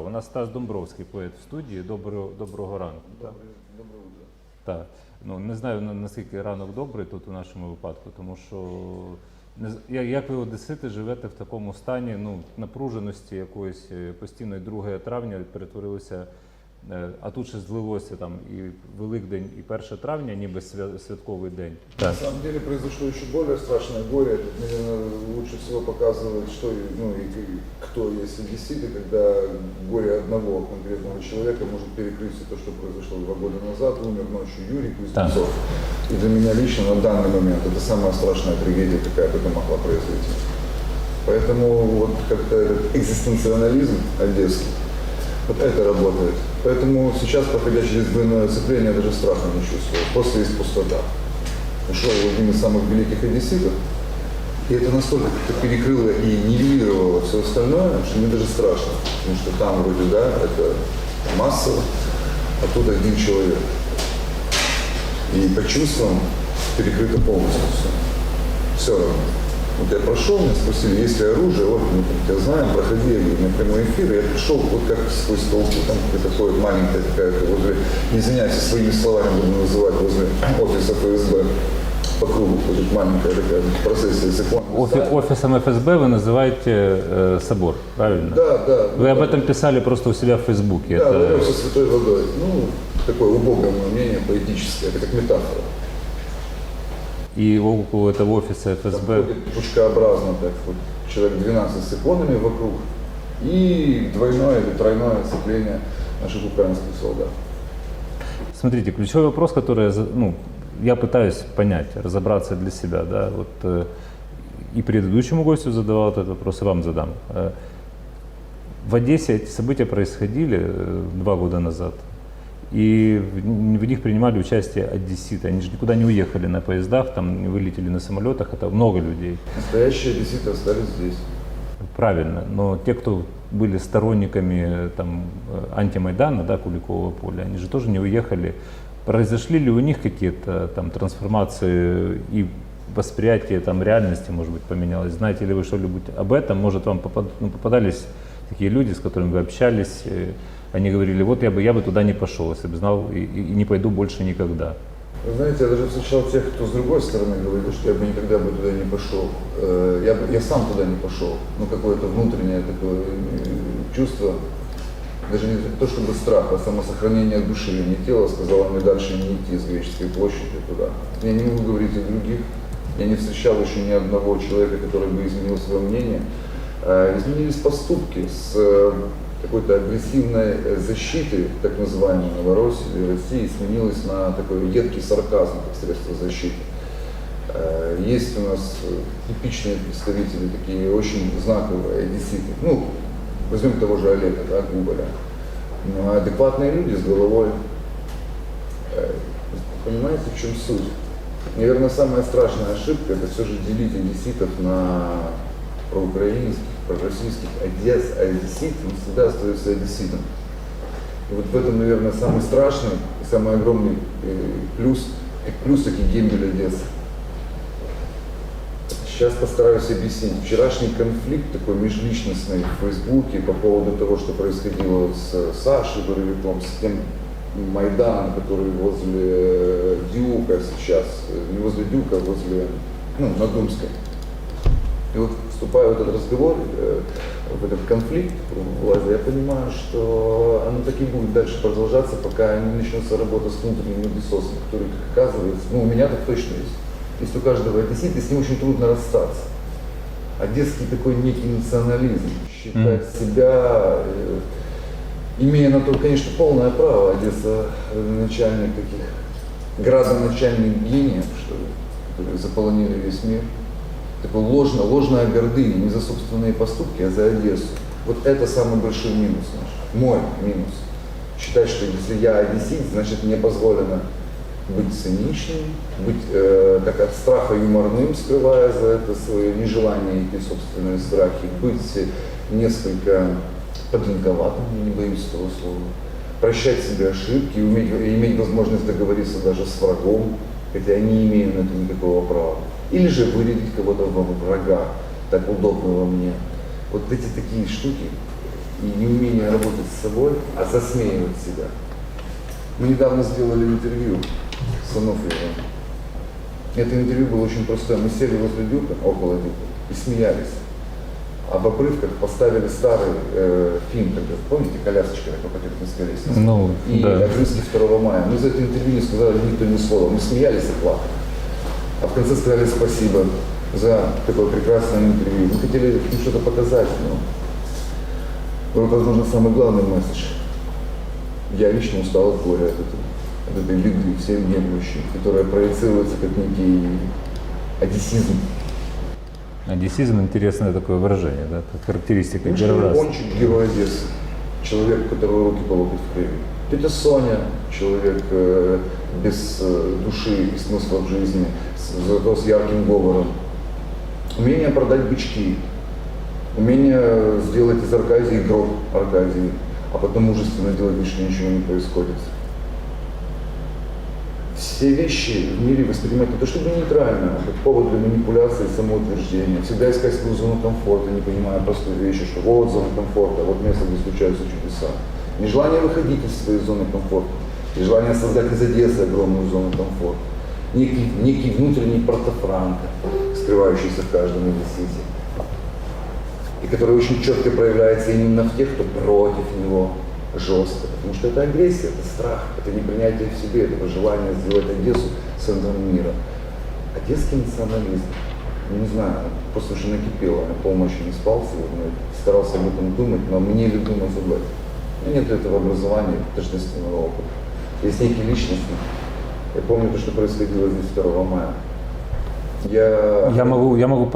У нас Стас Домбровський, поет в студії. Доброго, доброго ранку. Доброго Так. Ну, не знаю наскільки ранок добрий тут у нашому випадку, тому що не як ви одесити живете в такому стані ну, напруженості якоїсь постійно постійної 2 травня перетворилося, е, а тут ще злилося там і Великдень, і 1 травня, ніби свя- святковий день. Так. На самом деле произошло еще более страшное горе. Это, наверное, лучше всего показывает, что и- ну, и, и кто есть одесситы, когда горе одного конкретного человека может перекрыть все то, что произошло два года назад. Умер ночью Юрий Кузнецов. И для меня лично на данный момент это самая страшная трагедия, какая только могла произойти. Поэтому вот как-то этот экзистенциализм одесский, вот это работает. Поэтому сейчас, проходя через двойное оцепление, я даже страха не чувствую. Просто есть пустота. Ушел один из самых великих одесситов, и это настолько как-то перекрыло и нивелировало все остальное, что мне даже страшно. Потому что там вроде, да, это массово, а тут один человек. И по чувствам перекрыто полностью все. Все равно. Вот я прошел, меня спросили, есть ли оружие, вот мы там тебя знаем, проходи, я говорю, на прямой эфир, и я пришел вот как сквозь толпу, там где-то ходит маленькая какая-то возле, не извиняюсь, своими словами буду называть, возле офиса ФСБ, по кругу ходит маленькая такая процессия, если помните. Офі- Офісом ФСБ ви називаєте е, собор, правильно? Да, да. Вы об этом писали просто у себя в Фейсбуке. Да, Это- варил со святой водой. Ну, такое убогое мое мнение, поэтическое, это как метафора. И около этого офиса Там ФСБ. ходит пучкообразно, так вот, человек 12 с иконами вокруг и двойное или тройное оцепление наших украинских солдат. Смотрите, ключевой вопрос, который ну, я пытаюсь понять, разобраться для себя, да, вот э, и предыдущему гостю задавал этот вопрос, и вам задам. Э, в Одессе эти события происходили э, два года назад, и в, них принимали участие одесситы. Они же никуда не уехали на поездах, там не вылетели на самолетах, это много людей. Настоящие одесситы остались здесь. Правильно, но те, кто были сторонниками там, э, антимайдана, да, Куликового поля, они же тоже не уехали. Произошли ли у них какие-то там трансформации и восприятие там реальности, может быть, поменялось? Знаете ли вы что-нибудь об этом? Может, вам ну, попадались такие люди, с которыми вы общались, э, они говорили, вот я бы, я бы туда не пошел, если бы знал, и, и- не пойду больше никогда. Вы знаете, я даже встречал тех, кто с другой стороны говорил, что я бы никогда бы туда не пошел. Э, Я, я сам туда не пошел. Ну, какое-то внутреннее такое э, чувство, даже не то чтобы страх, а самосохранение души, не тела, сказала мне дальше не идти с Греческой площади туда. Я не могу говорить о других. Я не встречал еще ни одного человека, который бы изменил свое мнение. Э, Изменились поступки с э, какой-то агрессивной э, защиты, так называемой Новороссии или России, сменилась на такой едкий сарказм как средство защиты. Есть у нас типичные представители, такие очень знаковые одесситы. Ну, возьмем того же Олега, да, Губаря. Но адекватные люди с головой. Понимаете, в чем суть? Наверное, самая страшная ошибка это все же делить одесситов на проукраинских, пророссийских, одесс, а одессит, он всегда остается одесситом. И вот в этом, наверное, самый страшный и самый огромный э, плюс, плюс таки гибель Одессы. Сейчас постараюсь объяснить. Вчерашний конфликт такой межличностный в Фейсбуке по поводу того, что происходило с Сашей Боровиком, с тем Майданом, который возле Дюка сейчас, э, не возле Дюка, а возле, ну, на Думской. И вот вступая в этот разговор, э, в этот конфликт, власти, я понимаю, что оно так и будет дальше продолжаться, пока не начнется работа с внутренним насосом, который, как оказывается, ну у меня так точно есть. Есть у каждого одессита, и с ним очень трудно расстаться. Одесский такой некий национализм, считать себя, э, имея на то, конечно, полное право, Одесса начальник таких, градоначальник гениев, что ли, которые заполонили весь мир такой ложно, ложная гордыня, не за собственные поступки, а за Одессу. Вот это самый большой минус наш, мой минус. Считать, что если я одессит, значит мне позволено быть циничным, быть э, так от страха юморным, скрывая за это свое нежелание идти собственные страхи, быть несколько подлинковатым, не боюсь этого слова, прощать себе ошибки, уметь, иметь возможность договориться даже с врагом, хотя я не имею на это никакого права. Или же вырядить кого-то во врага, так удобного мне. Вот эти такие штуки и неумение работать с собой, а засмеивать себя. Мы недавно сделали интервью с Ануфриевым. Это интервью было очень простое. Мы сели возле Дюка, около Дюка, и смеялись. А в обрывках поставили старый э, фильм, когда, помните, колясочка, как по лестнице? Ну, и да. огрызки 2 мая. Мы за это интервью не сказали никто ни слова. Мы смеялись и плакали. А в конце сказали спасибо за такое прекрасное интервью. Мы хотели им что-то показать, но вот, возможно, самый главный месседж. Я лично устал от горя, от, этой- от этой беды всем внемлющей, которая проецируется как некий одессизм. Одессизм интересное такое выражение, да, это характеристика раз. Япончик, герой Одессы. Человек, у которого руки по локоть в крови. Тетя Соня, человек э, без э, души и смысла в жизни, зато с ярким говором. Умение продать бычки. Умение сделать из Арказии гроб Арказии, а потом мужественно делать вид, что ничего не происходит. Все вещи в мире воспринимать не то чтобы нейтрально, а как повод для манипуляции и самоутверждения. Всегда искать свою зону комфорта, не понимая простой вещи, что вот зона комфорта, вот место, где случаются чудеса. Нежелание выходить из своей зоны комфорта, нежелание создать из Одессы огромную зону комфорта. Некий, некий внутренний портофранко, скрывающийся в каждом одессите. И который очень четко проявляется именно в тех, кто против него жестко. Потому что это агрессия, это страх, это непринятие в себе, это желание сделать Одессу центром мира. Одесский национализм, не знаю, просто уже накипело, я полночи не спал сегодня, старался об этом думать, но мне ли думать об этом? У меня нет этого образования, тождественного опыта. Есть некий личностный. Я помню то, что происходило здесь 2 мая. Я, Я могу, я могу,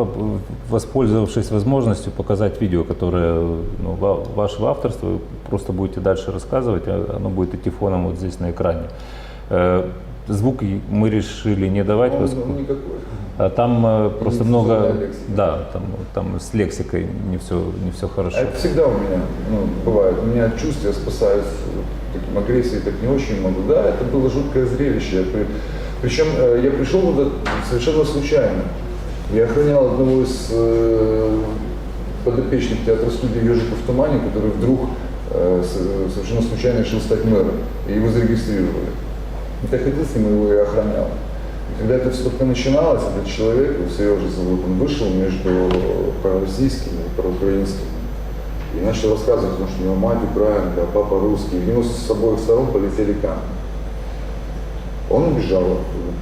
воспользовавшись возможностью, показать видео, которое ну, ва- вашего авторства, вы просто будете дальше рассказывать, а оно будет идти фоном вот здесь на экране. Э, Звук мы решили не давать, Ну, поскольку- ну, никакой. А там э, просто Нецензурная много, лексика. да, там, там с лексикой не все, не все хорошо. А это всегда у меня ну, бывает. У меня чувства, я спасаюсь таким агрессией, так не очень могу. Да, это было жуткое зрелище. Я при- Причем э, я пришел туда совершенно случайно. Я охранял одного из э, подопечных театра студии «Ежиков в тумане», который вдруг э, совершенно случайно решил стать мэром. И его зарегистрировали. Так ходил с ним, его и охранял. Когда это все только начиналось, этот человек, Сережа он вышел между пророссийскими и проукраинскими. И начал рассказывать, потому что у него мать украинка, а папа русский. И в него с обоих сторон полетели камни. Он убежал оттуда,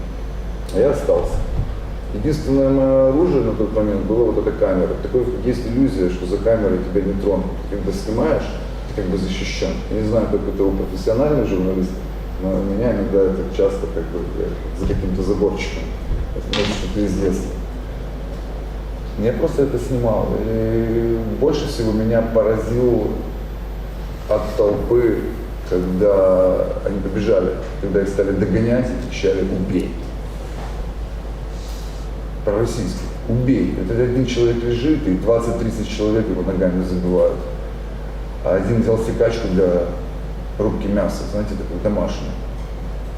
а я остался. Единственное мое оружие на тот момент было вот эта камера. Такое есть иллюзия, что за камерой тебя не тронут. Ты когда снимаешь, ты как бы защищен. Я не знаю, как это у профессиональных журналистов, но меня иногда это часто как бы за каким-то заборчиком. Это значит, что ты из детства. Я просто это снимал. И больше всего меня поразил от толпы, когда они побежали, когда их стали догонять и кричали «убей». По-российски. «Убей». Это один человек лежит, и 20-30 человек его ногами забивают. А один взял секачку для рубки мяса, знаете, такой домашний.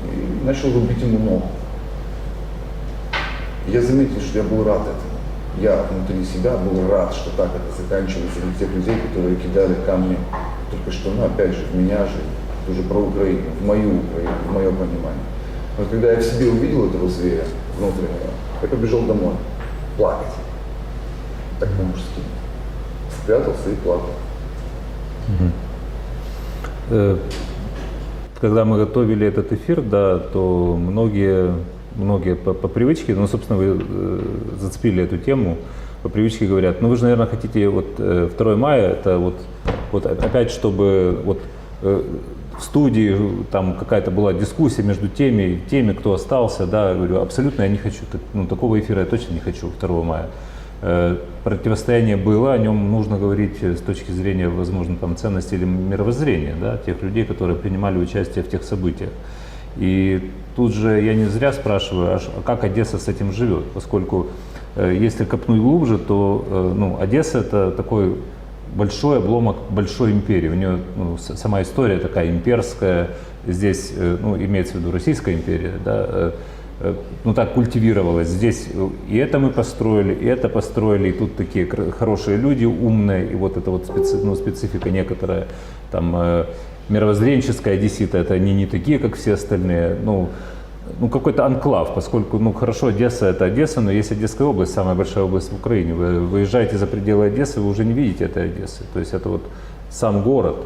И начал рубить ему ногу. Я заметил, что я был рад этому. Я внутри себя был рад, что так это заканчивается для тех людей, которые кидали камни только что, ну опять же, в меня же, уже про Украину, в мою Украину, в мое понимание. Но когда я в себе увидел этого зверя внутреннего, я побежал домой плакать. Так по-мужски. Спрятался и плакал. Э, Когда мы готовили этот эфир, да, то многие, многие по, по привычке, ну, собственно, вы э, зацепили эту тему, по привычке говорят, ну, вы же, наверное, хотите вот э, 2 мая, это вот, вот опять, чтобы вот э, в студии там какая-то была дискуссия между теми, теми, кто остался, да, я говорю, абсолютно я не хочу, ну, такого эфира я точно не хочу 2 мая. Э, Противостояние было, о нем нужно говорить э, с точки зрения, возможно, там, ценности или мировоззрения, да, тех людей, которые принимали участие в тех событиях. И тут же я не зря спрашиваю, а как Одесса с этим живет, поскольку э, если копнуть глубже, то ну, Одесса это такой большой обломок большой империи. У нее ну, сама история такая имперская. Здесь, ну, имеется в виду Российская империя, да, ну так культивировалось. Здесь э, и это мы построили, и это построили, и тут такие хорошие люди, умные, и вот это вот специ- ну, специфика некоторая, там, э, мировоззренческая одессита, это они не такие, как все остальные, ну, ну, какой-то анклав, поскольку, ну, хорошо, Одесса – это Одесса, но есть Одесская область, самая большая область в Украине. Вы выезжаете за пределы Одессы, вы уже не видите этой Одессы. То есть это вот сам город,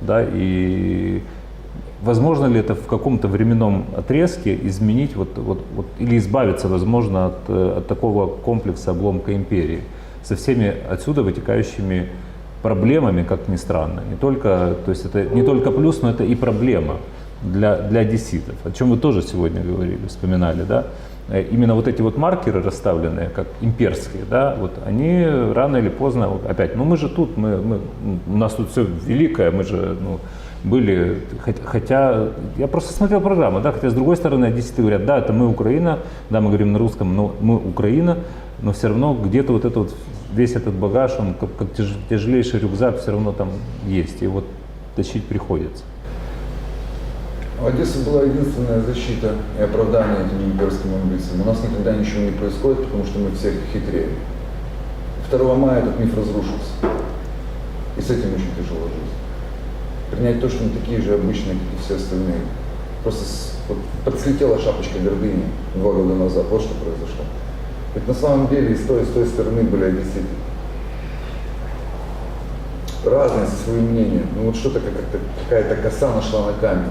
да, и возможно ли это в каком-то временном отрезке изменить вот, вот, вот, или избавиться, возможно, от, э, от такого комплекса обломка империи со всеми отсюда вытекающими проблемами, как ни странно. Не только, то есть это не только плюс, но это и проблема для, для одесситов, о чем вы тоже сегодня говорили, вспоминали, да? Э, Именно вот эти вот маркеры расставленные, как имперские, да, вот они рано или поздно, опять, ну мы же тут, мы, мы, у нас тут все великое, мы же, ну, были, хот- хотя, я просто смотрел программу, да, хотя с другой стороны, одесситы говорят, да, это мы Украина, да, мы говорим на русском, но мы Украина, но все равно где-то вот это вот, весь этот багаж, он как, как тяж- тяжелейший рюкзак все равно там есть, и вот тащить приходится. У Одессы была единственная защита и оправдание этим имперским амбициям. У нас никогда ничего не происходит, потому что мы все хитрее. 2 мая этот миф разрушился. И с этим очень тяжело жить. Принять то, что мы такие же обычные, как и все остальные. Просто с- вот подслетела шапочка гордыни два года назад. Вот что произошло. Ведь на самом деле и с той, и с той стороны были одесситы. Разные со своим мнением. Ну вот что-то как-то какая-то коса нашла на камень.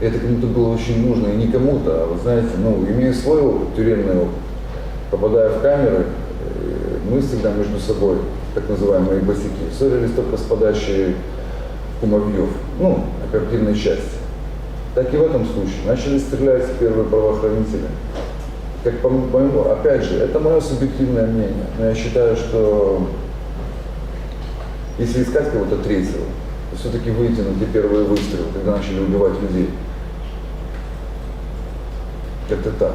И это кому-то было очень нужно, и не кому-то, а вы знаете, ну, имея свой опыт, тюремный опыт, попадая в камеры, э, мы всегда между собой, так называемые босики, ссорились только с подачей кумовьев, ну, оперативной части. Так и в этом случае. Начали стрелять первые правоохранители. Как по моему, опять же, это мое субъективное мнение, но я считаю, что если искать кого-то третьего, то все-таки выйти на те первые выстрелы, когда начали убивать людей. Как-то так.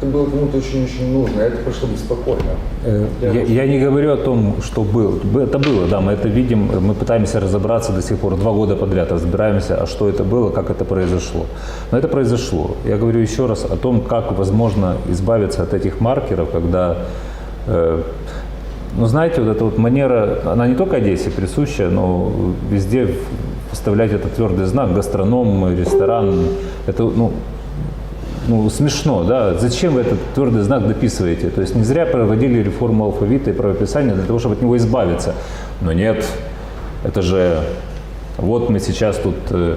Это было кому-то очень-очень нужно, это прошло беспокойно. Э, Я, я не говорю о том, что было. Это было, да, мы это видим, мы пытаемся разобраться до сих пор, два года подряд разбираемся, а что это было, как это произошло. Но это произошло. Я говорю еще раз о том, как возможно избавиться от этих маркеров, когда, э, ну знаете, вот эта вот манера, она не только Одессе присуща, но везде вставлять этот твердый знак, гастроном, ресторан, это, ну, ну, смешно, да, зачем вы этот твердый знак дописываете? То есть не зря проводили реформу алфавита и правописания для того, чтобы от него избавиться. Но нет, это же, вот мы сейчас тут э,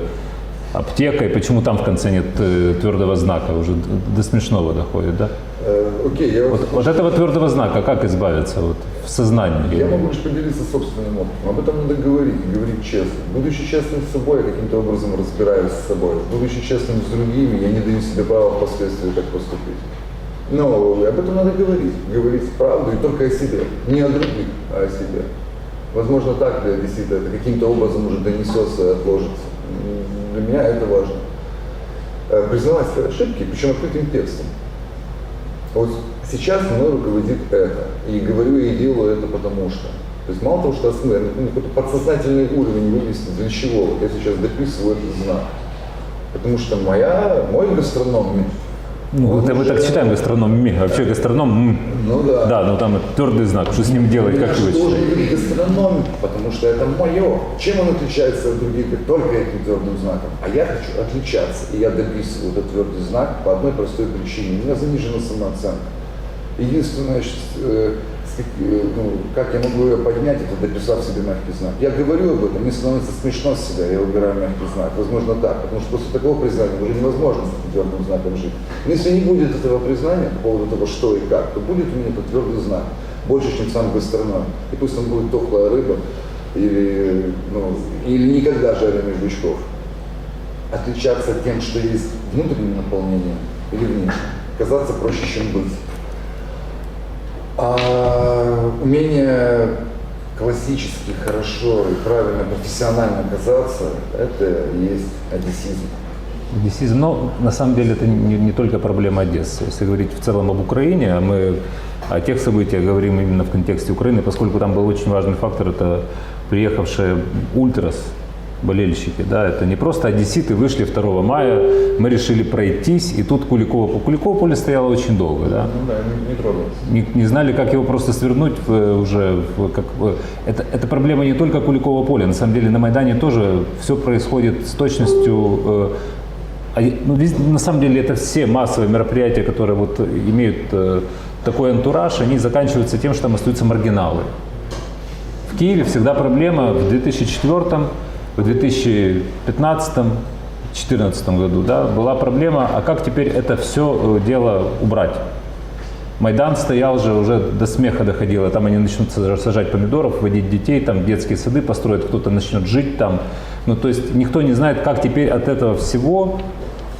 аптека, и почему там в конце нет э, твердого знака, уже до смешного доходит, да? Э, окей, я, Вот, вот этого твердого знака, как избавиться вот, в сознании? я могу лишь поделиться собственным опытом. Об этом надо говорить, говорить честно. Будучи честным с собой, я каким-то образом разбираюсь с собой. Будучи честным с другими, я не даю себе права впоследствии так поступить. Но об этом надо говорить. Говорить правду и только о себе. Не о других, а о себе. Возможно, так для одессита это каким-то образом уже донесется и отложится. Для меня это важно. Э, Признавать свои ошибки, причем открытым текстом. Вот сейчас мной руководит это. И говорю и делаю это потому что. То есть мало того, что осмысленно, ну, какой-то подсознательный уровень вывести, для чего вот я сейчас дописываю этот знак. Потому что моя, мой гастроном, Ну, он это мы так читаем гастроном, ми, вообще гастроном, м. Ну да. да, но там твердый знак, что с ним делать, как его должен читать? быть гастрономик, потому что это мое. Чем он отличается от других? Только этим твердым знаком. А я хочу отличаться, и я дописываю этот твердый знак по одной простой причине. У меня занижена самооценка. Единственное, что, э, ну, как я могу ее поднять, это дописав себе мягкий знак. Я говорю об этом, мне становится смешно с себя, я выбираю мягкий знак. Возможно так, потому что после такого признания уже невозможно с твердым знаком жить. Но если не будет этого признания по поводу того, что и как, то будет у меня этот твердый знак. Больше, чем сам гастроном. И пусть там будет тухлая рыба или, ну, или никогда жареных жучков. Отличаться тем, что есть внутреннее наполнение или внешнее. Казаться проще, чем быть. А умение классически, хорошо и правильно, профессионально казаться, это и есть одессизм. Одессизм, но на самом деле это не, не только проблема Одессы. Если говорить в целом об Украине, а мы о тех событиях говорим именно в контексте Украины, поскольку там был очень важный фактор, это приехавшие ультрас, болельщики, да, это не просто одесситы вышли 2 мая, мы решили пройтись, и тут Куликово, Куликово поле стояло очень долго, да, Ну да, не, не трогался. не, не знали, как его просто свернуть в, э, уже. В, как, в- это, это проблема не только Куликова поля. На самом деле на Майдане тоже все происходит с точностью. э, а ну, на самом деле это все массовые мероприятия, которые вот имеют э, такой антураж, они заканчиваются тем, что там остаются маргиналы. В Киеве всегда проблема в 2004, в 2015, 2014 году да, была проблема, а как теперь это все дело убрать? Майдан стоял же, уже до смеха доходило. Там они начнут саж- сажать помидоров, водить детей, там детские сады построят, кто-то начнет жить там. Ну, то есть никто не знает, как теперь от этого всего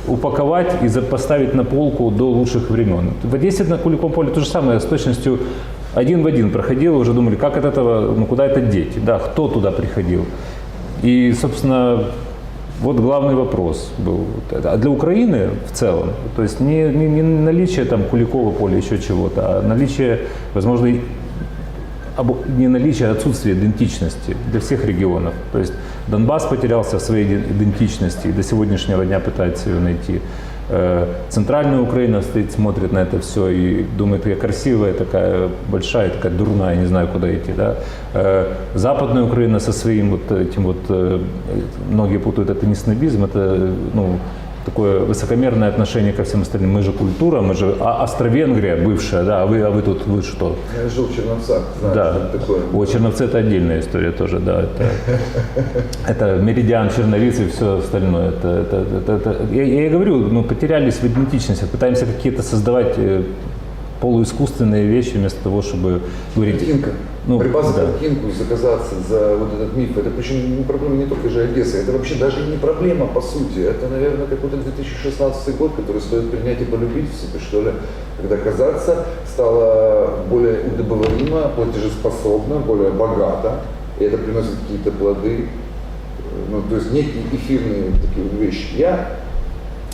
упаковать и поставить на полку до лучших времен. В Одессе на Куликовом поле то же самое, с точностью один в один проходило, уже думали, как от этого, ну куда это деть, да, кто туда приходил. И, собственно, вот главный вопрос был. А для Украины в целом, то есть не, не, не наличие там Куликова поля, еще чего-то, а наличие, возможно, не наличие, а отсутствие идентичности для всех регионов. То есть Донбасс потерялся в своей иде- идентичности и до сегодняшнего дня пытается ее найти. Э, Центральная Украина стоит, смотрит на это все и думает, какая красивая, такая большая, такая дурная, не знаю, куда идти. Да? Э, Западная Украина со своим вот этим вот, э, многие путают, это не снобизм, это ну, такое высокомерное отношение ко всем остальным. Мы же культура, мы же а Австро-Венгрия бывшая, да, а вы, а вы тут, вы что? Я жил в Черновцах, знаю, Да. что это такое. О, Черновцы это отдельная история тоже, да. Это, это Меридиан, Черновиц и все остальное. Это, это, это, это- я, я говорю, мы потерялись в идентичности, пытаемся какие-то создавать э, полуискусственные вещи вместо того, чтобы говорить... Картинка. Ну, Борьба за да. картинку, заказаться за вот этот миф. Это причем не проблема не только же Одессы. Это вообще даже не проблема по сути. Это, наверное, какой-то 2016 год, который стоит принять и полюбить в себе, что ли. Когда казаться стало более удобоваримо, платежеспособно, более богато. И это приносит какие-то плоды. Ну, то есть некие эфирные такие вещи. Я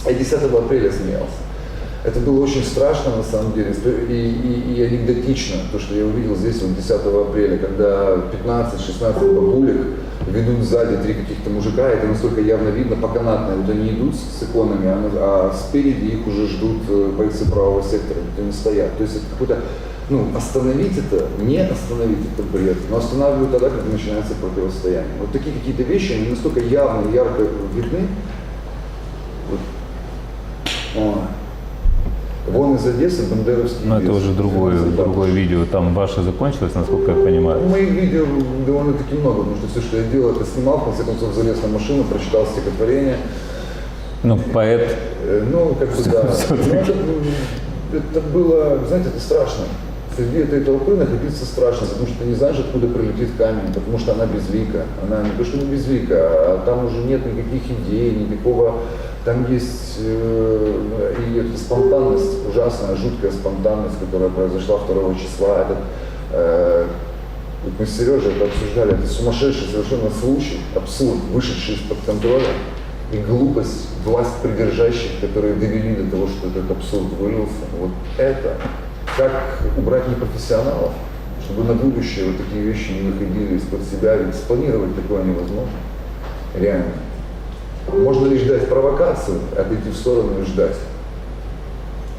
10 апреля смеялся. Это было очень страшно, на самом деле, и, и, и анекдотично, то, что я увидел здесь вот 10 апреля, когда 15-16 бабулек ведут сзади три каких-то мужика, это настолько явно видно по канатной, вот они идут с иконами, а, а спереди их уже ждут э, бойцы правого сектора, вот они стоят. То есть это какой-то, ну, остановить это, не остановить это бред, но останавливают тогда, когда начинается противостояние. Вот такие какие-то вещи, они настолько явно ярко видны, вот. Вон из Одессы бандеровский Но Ну, это лес. уже другое, Да. другое видео. Там ваше закончилось, насколько я Ну, понимаю. моих видео довольно-таки много, потому что все, что я делал, это снимал, в конце концов залез на машину, прочитал стихотворение. Ну, поэт. Э, Ну, как бы да. Всё-таки. Ну, это, это было, знаете, это страшно. Среди этой толпы находиться страшно, потому что ты не знаешь, откуда прилетит камень, потому что она безлика. Она не то, что не безлика, а там уже нет никаких идей, никакого... Там есть э, и эта спонтанность, ужасная, жуткая спонтанность, которая произошла 2 числа. Этот, э, мы с Сережей это обсуждали, это сумасшедший совершенно случай, абсурд, вышедший из-под контроля, и глупость власть придержащих, которые довели до того, что этот абсурд вылился. Вот это, как убрать непрофессионалов, чтобы на будущее вот такие вещи не выходили из-под себя, ведь спланировать такое невозможно. Реально. Можно лишь дать провокацию, отойти в сторону и ждать.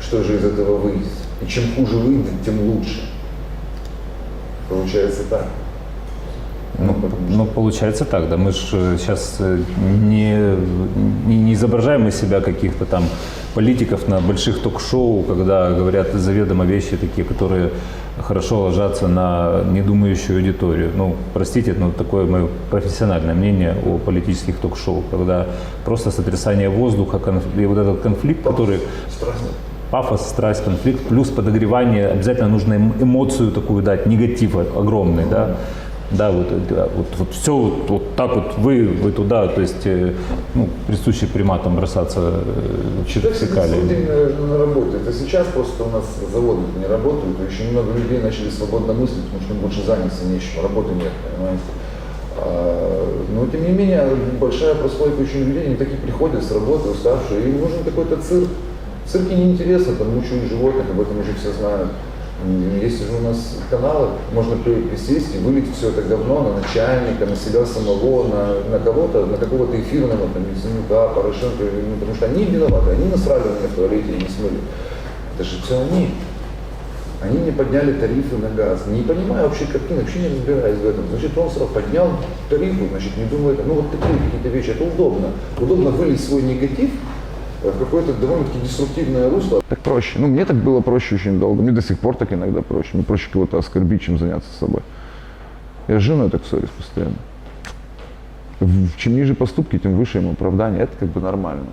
Что же из этого выйдет? И чем хуже выйдет, тем лучше. Получается так. Ну, ну, получается так, да. Мы же сейчас не, не, не изображаем из себя каких-то там политиков на больших ток-шоу, когда говорят заведомо вещи такие, которые хорошо ложатся на недумающую аудиторию. Ну, простите, но такое мое профессиональное мнение о политических ток-шоу, когда просто сотрясание воздуха конф- и вот этот конфликт, который пафос, страсть, конфликт, плюс подогревание, обязательно нужно эм- эмоцию такую дать, негатив огромный, да. Да, вот, вот, вот все вот, вот так вот вы, вы туда, то есть, э, ну, присущий приматам бросаться э, день, наверное, на работе. Это сейчас просто у нас заводы не работают, и очень много людей начали свободно мыслить, потому что им больше заняться нечем, работы нет, понимаете. А, но тем не менее, большая прослойка очень людей, они такие приходят с работы, уставшие, им нужен какой-то цирк. В цирке неинтересно, там мучают животных, об этом уже все знают. Есть же у нас каналы, можно при- присесть и вылить все это говно на начальника, на себя самого, на, на кого-то, на какого-то эфирного, там, Яценюка, Порошенко, ну, потому что они виноваты, они насрали на меня в туалете и не смыли. Это же все они. Они мне подняли тарифы на газ. Не понимаю вообще картины, вообще не разбираюсь в этом. Значит, он сразу поднял тарифы, значит, не думаю, ну вот такие какие-то вещи. Это удобно. Удобно вылить свой негатив в какое-то довольно-таки деструктивное русло. Так проще. Ну, мне так было проще очень долго. Мне до сих пор так иногда проще. Мне проще кого-то оскорбить, чем заняться собой. Я с женой так ссорюсь постоянно. Чем ниже поступки, тем выше им оправдание. Это как бы нормально.